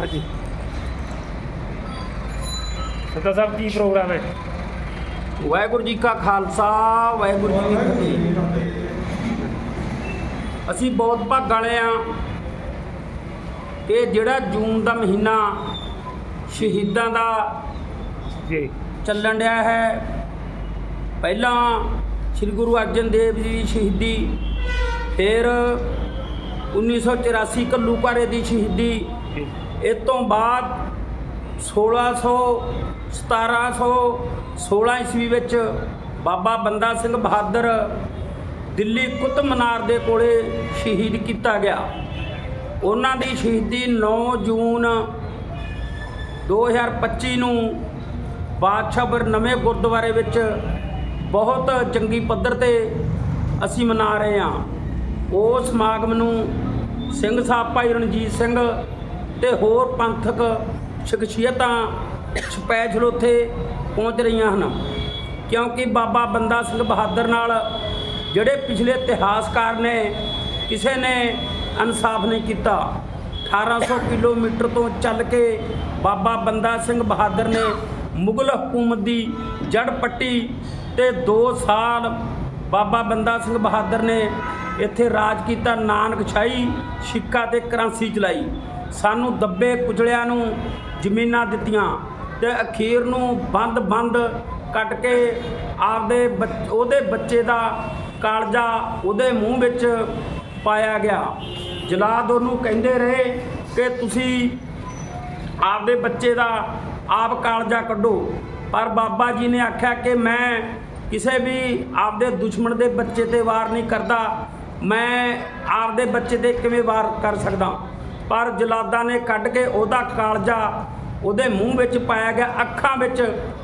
ਹਾਂਜੀ। ਸਤਾ ਸਾਹਿਬ, ਕੀ ਪ੍ਰੋਗਰਾਮ ਹੈ? ਵਾਹਿਗੁਰੂ ਜੀ ਕਾ ਖਾਲਸਾ, ਵਾਹਿਗੁਰੂ ਜੀ ਕੀ ਫਤਿਹ। ਅਸੀਂ ਬਹੁਤ ਭਾਗ ਵਾਲੇ ਆ ਕਿ ਜਿਹੜਾ ਜੂਨ ਦਾ ਮਹੀਨਾ ਸ਼ਹੀਦਾਂ ਦਾ ਜੀ। ਚੱਲਣ ਡਿਆ ਹੈ। ਪਹਿਲਾਂ ਸ੍ਰੀ ਗੁਰੂ ਅਰਜਨ ਦੇਵ ਜੀ ਦੀ ਸ਼ਹੀਦੀ ਫਿਰ 1984 ਘੱਲੂਘਾਰੇ ਦੀ ਸ਼ਹੀਦੀ ਇਸ ਤੋਂ ਬਾਅਦ 1600 1700 16 ਈਸਵੀ ਵਿੱਚ ਬਾਬਾ ਬੰਦਾ ਸਿੰਘ ਬਹਾਦਰ ਦਿੱਲੀ ਕੁਤਬ ਮਨਾਰ ਦੇ ਕੋਲੇ ਸ਼ਹੀਦ ਕੀਤਾ ਗਿਆ। ਉਹਨਾਂ ਦੀ ਸ਼ਹੀਦੀ 9 ਜੂਨ 2025 ਨੂੰ ਬਾਦਸ਼ਾਹਪੁਰ ਨਵੇਂ ਗੁਰਦੁਆਰੇ ਵਿੱਚ ਬਹੁਤ ਚੰਗੀ ਪੱਧਰ ਤੇ ਅਸੀਂ ਮਨਾ ਰਹੇ ਹਾਂ। ਉਸ ਸਮਾਗਮ ਨੂੰ ਸਿੰਘ ਸਾਹਿਬ ਭਾਈ ਰਣਜੀਤ ਸਿੰਘ ਤੇ ਹੋਰ ਪੰਥਕ ਸ਼ਖਸੀਅਤਾਂ ਸਪੈਸ਼ਲ ਉੱਥੇ ਪਹੁੰਚ ਰਹੀਆਂ ਹਨ। ਕਿਉਂਕਿ ਬਾਬਾ ਬੰਦਾ ਸਿੰਘ ਬਹਾਦਰ ਨਾਲ ਜਿਹੜੇ ਪਿਛਲੇ ਇਤਿਹਾਸਕਾਰ ਨੇ, ਕਿਸੇ ਨੇ ਇਨਸਾਫ ਨਹੀਂ ਕੀਤਾ। 1800 ਕਿਲੋਮੀਟਰ ਤੋਂ ਚੱਲ ਕੇ ਬਾਬਾ ਬੰਦਾ ਸਿੰਘ ਬਹਾਦਰ ਨੇ ਮੁਗਲ ਹਕੂਮਤ ਦੀ ਜੜ ਪੱਟੀ ਤੇ 2 ਸਾਲ ਬਾਬਾ ਬੰਦਾ ਸਿੰਘ ਬਹਾਦਰ ਨੇ ਇੱਥੇ ਰਾਜ ਕੀਤਾ ਨਾਨਕਸ਼ਾਹੀ ਸਿੱਕਾ ਤੇ ਕਰਾਂਸੀ ਚਲਾਈ। ਸਾਨੂੰ ਦੱਬੇ ਕੁਚਲਿਆਂ ਨੂੰ ਜ਼ਮੀਨਾਂ ਦਿੱਤੀਆਂ ਤੇ ਅਖੀਰ ਨੂੰ ਬੰਦ-ਬੰਦ ਕੱਟ ਕੇ ਆਪਦੇ ਬੱਚ- ਉਹਦੇ ਬੱਚੇ ਦਾ ਕਾਲਜਾ ਉਹਦੇ ਮੂੰਹ ਵਿੱਚ ਪਾਇਆ ਗਿਆ। ਜਲਾਦ ਉਹਨੂੰ ਕਹਿੰਦੇ ਰਹੇ ਕਿ ਤੁਸੀਂ ਆਪਦੇ ਬੱਚੇ ਦਾ ਆਪ ਕਾਲਜਾ ਕੱਢੋ। ਪਰ ਬਾਬਾ ਜੀ ਨੇ ਆਖਿਆ ਕਿ ਮੈਂ ਕਿਸੇ ਵੀ ਆਪਦੇ ਦੁਸ਼ਮਣ ਦੇ ਬੱਚੇ ਤੇ ਵਾਰ ਨਹੀਂ ਕਰਦਾ। ਮੈਂ ਆਪਦੇ ਬੱਚੇ ਤੇ ਕਿਵੇਂ ਵਾਰ ਕਰ ਸਕਦਾ? ਪਰ ਜਲਾਦਾਂ ਨੇ ਕੱਢ ਕੇ ਉਹਦਾ ਕਾਲਜਾ ਉਹਦੇ ਮੂੰਹ ਵਿੱਚ ਪਾਇਆ ਗਿਆ। ਅੱਖਾਂ ਵਿੱਚ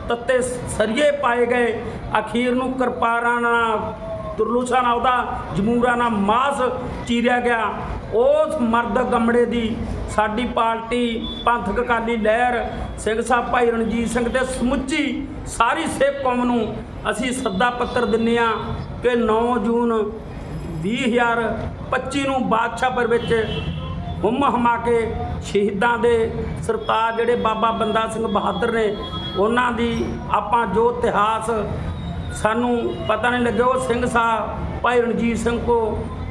ਤੱਤੇ ਸਰੀਏ ਪਾਏ ਗਏ। ਅਖੀਰ ਨੂੰ ਕਿਰਪਾਰਾਂ ਨਾਲ, ਤੁਰਲੂਸਾ ਨਾਲ ਉਹਦਾ ਜਮੂਰਾ ਨਾਲ ਮਾਸ ਚੀਰਿਆ ਗਿਆ। ਉਸ ਮਰਦ ਗੰਮੜੇ ਦੀ ਸਾਡੀ ਪਾਰਟੀ ਪੰਥਕ ਅਕਾਲੀ ਲਹਿਰ, ਸਿੰਘ ਸਾਹਿਬ ਭਾਈ ਰਣਜੀਤ ਸਿੰਘ ਤੇ ਸਮੁੱਚੀ ਸਾਰੀ ਸਿੱਖ ਕੌਮ ਨੂੰ ਅਸੀਂ ਸੱਦਾ ਪੱਤਰ ਦਿੰਨੇ ਆ ਕਿ 9 ਜੂਨ 2025 ਨੂੰ ਬਾਦਸ਼ਾਹਪੁਰ ਵਿੱਚ ਹੁਮ ਹਮਾ ਕੇ ਸ਼ਹੀਦਾਂ ਦੇ ਸਰਤਾਜ ਜਿਹੜੇ ਬਾਬਾ ਬੰਦਾ ਸਿੰਘ ਬਹਾਦਰ ਨੇ, ਉਹਨਾਂ ਦੀ ਆਪਾਂ ਜੋ ਇਤਿਹਾਸ ਸਾਨੂੰ ਪਤਾ ਨਹੀਂ ਲੱਗਿਆ, ਉਹ ਸਿੰਘ ਸਾਹਿਬ ਭਾਈ ਰਣਜੀਤ ਸਿੰਘ ਕੋ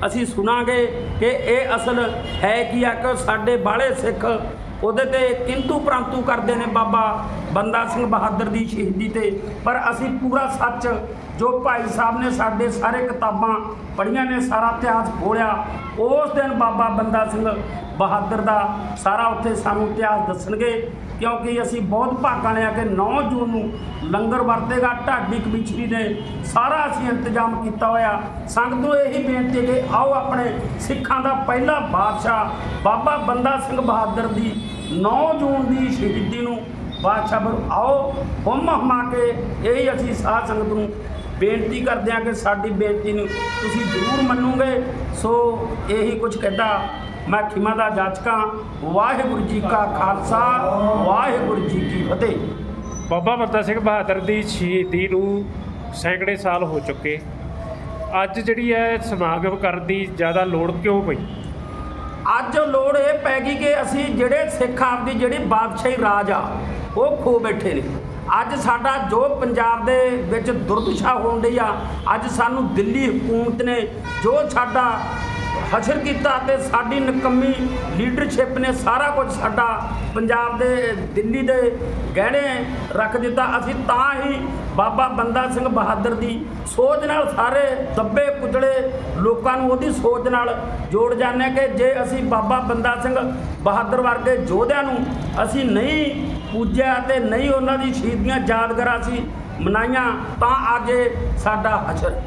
ਅਸੀਂ ਸੁਣਾਂਗੇ ਕਿ ਇਹ ਅਸਲ ਹੈ ਕੀ ਆ ਕਿ ਸਾਡੇ ਬਾਹਲੇ ਸਿੱਖ ਉਹਦੇ ਤੇ ਕਿੰਤੂ ਪ੍ਰੰਤੂ ਕਰਦੇ ਨੇ ਬਾਬਾ ਬੰਦਾ ਸਿੰਘ ਬਹਾਦਰ ਦੀ ਸ਼ਹੀਦੀ ਤੇ। ਪਰ ਅਸੀਂ ਪੂਰਾ ਸੱਚ ਜੋ ਭਾਈ ਸਾਹਿਬ ਨੇ ਸਾਡੇ ਸਾਰੇ ਕਿਤਾਬਾਂ ਪੜ੍ਹੀਆਂ ਨੇ, ਸਾਰਾ ਇਤਿਹਾਸ ਖੋਲਿਆ ਉਸ ਦਿਨ ਬਾਬਾ ਬੰਦਾ ਸਿੰਘ ਬਹਾਦਰ ਦਾ ਸਾਰਾ ਉੱਥੇ ਸਾਨੂੰ ਇਤਿਹਾਸ ਦੱਸਣਗੇ, ਕਿਉਂਕਿ ਅਸੀਂ ਬਹੁਤ ਭਾਗਾਂ ਵਾਲੇ ਆ ਕਿ 9 ਜੂਨ ਨੂੰ ਲੰਗਰ ਵਰਤੇਗਾ, ਢਾਡੀ ਕਮਿਸ਼ਨਰੀ ਨੇ ਸਾਰਾ ਅਸੀਂ ਇੰਤਜ਼ਾਮ ਕੀਤਾ ਹੋਇਆ। ਸੰਗਤ ਨੂੰ ਇਹੀ ਬੇਨਤੀ ਹੈ ਕਿ ਆਓ ਆਪਣੇ ਸਿੱਖਾਂ ਦਾ ਪਹਿਲਾ ਬਾਦਸ਼ਾਹ ਬਾਬਾ ਬੰਦਾ ਸਿੰਘ ਬਹਾਦਰ ਦੀ 9 ਜੂਨ ਦੀ ਸ਼ਹੀਦੀ ਨੂੰ ਬਾਦਸ਼ਾਹ ਪਰ ਆਓ, ਹੁਮ ਹਮਾ ਕੇ ਇਹੀ ਅਸੀਂ ਸਾਧ ਸੰਗਤ ਨੂੰ ਬੇਨਤੀ ਕਰਦੇ ਹਾਂ ਕਿ ਸਾਡੀ ਬੇਨਤੀ ਨੂੰ ਤੁਸੀਂ ਜ਼ਰੂਰ ਮੰਨੋਗੇ। ਸੋ ਇਹੀ ਕੁਝ ਕਹਿੰਦਾ ਮੈਂ ਖਿਮਾ ਦਾ ਜਾਚਕਾਂ ਵਾਹਿਗੁਰੂ ਜੀ ਕਾ ਖਾਲਸਾ ਵਾਹਿਗੁਰੂ ਜੀ ਕੀ ਫਤਿਹ। ਬਾਬਾ ਬੰਦਾ ਸਿੰਘ ਬਹਾਦਰ ਦੀ ਸ਼ਹੀਦੀ ਨੂੰ ਸੈਂਕੜੇ ਸਾਲ ਹੋ ਚੁੱਕੇ। ਅੱਜ ਜਿਹੜੀ ਹੈ ਸਮਾਗਮ ਕਰਨ ਦੀ ਜ਼ਿਆਦਾ ਲੋੜ ਕਿਉਂ ਪਈ? ਅੱਜ ਲੋੜ ਇਹ ਪੈ ਗਈ ਕਿ ਅਸੀਂ ਜਿਹੜੇ ਸਿੱਖ ਆਪਦੀ ਜਿਹੜੀ ਬਾਦਸ਼ਾਹੀ ਰਾਜ ਆ ਉਹ ਖੋ ਬੈਠੇ ਨੇ। ਅੱਜ ਸਾਡਾ ਜੋ ਪੰਜਾਬ ਦੇ ਵਿੱਚ ਦੁਰਦਸ਼ਾ ਹੋਣ ਡਈ ਆ ਅੱਜ ਸਾਨੂੰ ਦਿੱਲੀ ਹਕੂਮਤ ਨੇ ਜੋ ਸਾਡਾ ਹਸ਼ਰ ਕੀਤਾ ਤੇ ਸਾਡੀ ਨਕੰਮੀ ਲੀਡਰਸ਼ਿਪ ਨੇ ਸਾਰਾ ਕੁਝ ਸਾਡਾ ਪੰਜਾਬ ਦੇ, ਦਿੱਲੀ ਦੇ ਗਹਿਣੇ ਰੱਖ ਦਿੱਤਾ। ਅਸੀਂ ਤਾਂ ਹੀ ਬਾਬਾ ਬੰਦਾ ਸਿੰਘ ਬਹਾਦਰ ਦੀ ਸੋਚ ਨਾਲ ਸਾਰੇ ਦੱਬੇ ਕੁਚਲੇ ਲੋਕਾਂ ਨੂੰ ਉਹਦੀ ਸੋਚ ਨਾਲ ਜੋੜ ਜਾਂਦੇ ਹਾਂ ਕਿ ਜੇ ਅਸੀਂ ਬਾਬਾ ਬੰਦਾ ਸਿੰਘ ਬਹਾਦਰ ਵਰਗੇ ਯੋਧਿਆਂ ਨੂੰ ਅਸੀਂ ਨਹੀਂ ਪੂਜਿਆ ਤੇ ਨਹੀਂ ਉਹਨਾਂ ਦੀ ਸ਼ਹੀਦੀਆਂ ਯਾਦਗਾਰਾਂ ਅਸੀਂ ਮਨਾਈਆਂ, ਤਾਂ ਅੱਜ ਸਾਡਾ ਹਸ਼ਰ